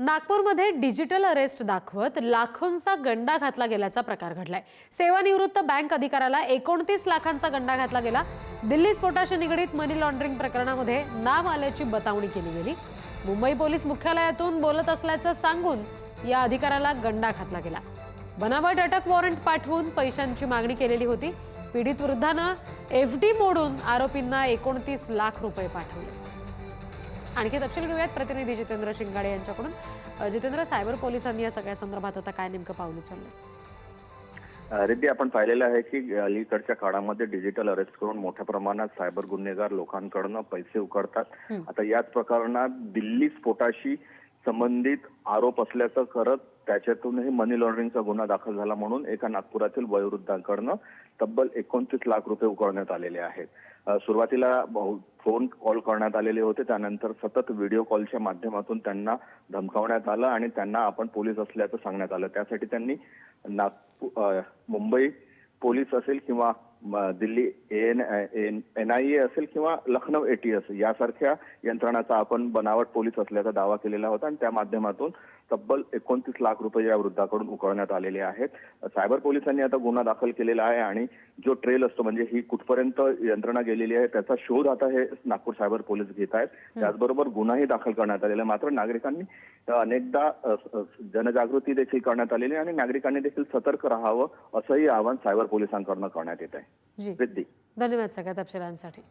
नागपूरमध्ये digital arrest दाखवत लाखोंचा गंडा घातला गेल्याचा प्रकार घडलाय. सेवानिवृत्त बँक अधिकाऱ्याला एकोणतीस लाखांचा गंडा घातला गेला. दिल्ली स्फोटाशी निगडीत मनी लॉन्ड्रिंग प्रकरणामध्ये नाम आल्याची बतावणी केली गेली. मुंबई पोलीस मुख्यालयातून बोलत असल्याचं सांगून या अधिकाऱ्याला गंडा घातला गेला. बनावट अटक वॉरंट पाठवून पैशांची मागणी केलेली होती. पीडित वृद्धानं एफ डी मोडून आरोपींना एकोणतीस लाख रुपये पाठवले. आणखी तपशील घेऊयात. प्रतिनिधी जितेंद्र शिंगाडे यांच्याकडून. जितेंद्र सायबर पोलिसांनी या सगळ्या संदर्भात आता काय नेमकं पाऊल उचललंय? रिद्धी आपण पाहिलेलं आहे की अलीकडच्या काळामध्ये डिजिटल अरेस्ट करून मोठ्या प्रमाणात सायबर गुन्हेगार लोकांकडनं पैसे उकळतात. आता याच प्रकरणात दिल्ली स्फोटाशी संबंधित आरोप असल्याचं करत त्याच्यातूनही मनी लॉन्ड्रिंगचा गुन्हा दाखल झाला म्हणून एका नागपुरातील वयोवृद्धांकडनं तब्बल एकोणतीस लाख रुपये उकळण्यात आलेले आहेत. सुरुवातीला फोन कॉल करण्यात आलेले होते. त्यानंतर सतत व्हिडिओ कॉलच्या माध्यमातून त्यांना धमकावण्यात आलं आणि त्यांना आपण पोलीस असल्याचं सांगण्यात आलं. त्यासाठी त्यांनी नागपूर मुंबई पोलीस असेल किंवा Delhi N N I A असेल किंवा लखनौ एटीएस यासारख्या यंत्रणाचा आपण बनावट पोलीस असल्याचा दावा केलेला होता आणि त्या माध्यमातून तब्बल एकोणतीस लाख रुपये या वृद्धाकडून उकळण्यात आलेले आहेत. सायबर पोलिसांनी आता गुन्हा दाखल केलेला आहे आणि जो ट्रेल असतो म्हणजे ही कुठपर्यंत यंत्रणा गेलेली आहे त्याचा शोध आता हे नागपूर सायबर पोलीस घेत आहेत. त्याचबरोबर गुन्हाही दाखल करण्यात आलेला आहे. मात्र नागरिकांनी अनेकदा जनजागृती देखील करण्यात आलेली आहे आणि नागरिकांनी देखील सतर्क राहावं असंही आवाहन सायबर पोलिसांकडून करण्यात येत आहे. जी. धन्यवाद सगळ्या तपशिलांसाठी